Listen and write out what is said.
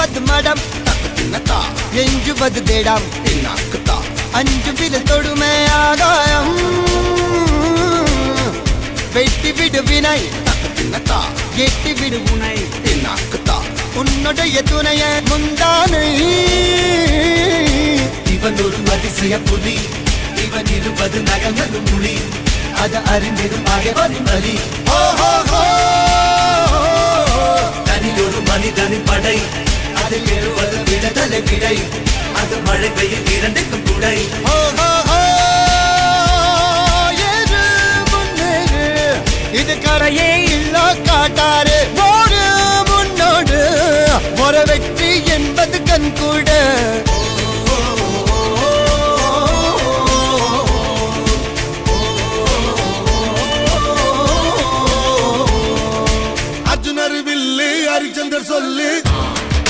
எண்ணுவது மடம். எஞ்சுவது தேடம். அஞ்சு வித தொடுமை ஆகாயம் வெட்டி விடு வினை. எட்டி விடு உனை. உன்னுடைய துணைய முந்தானை. இவன் ஒரு அதிசய புலி. இவன் இருபது நகங்களும் புலி. அது அறிந்திடும் பகைவனின் வலி. ஓ கிடை அந்த மழை பெய்யும் இரண்டுக்கும் துடை இது கரையே இல்லா காட்டாரு போடு முன்னோடு ஒரு வெற்றி என்பது கண் கூட. அர்ஜுனர் வில்லு ஹரிச்சந்தர் சொல்லு.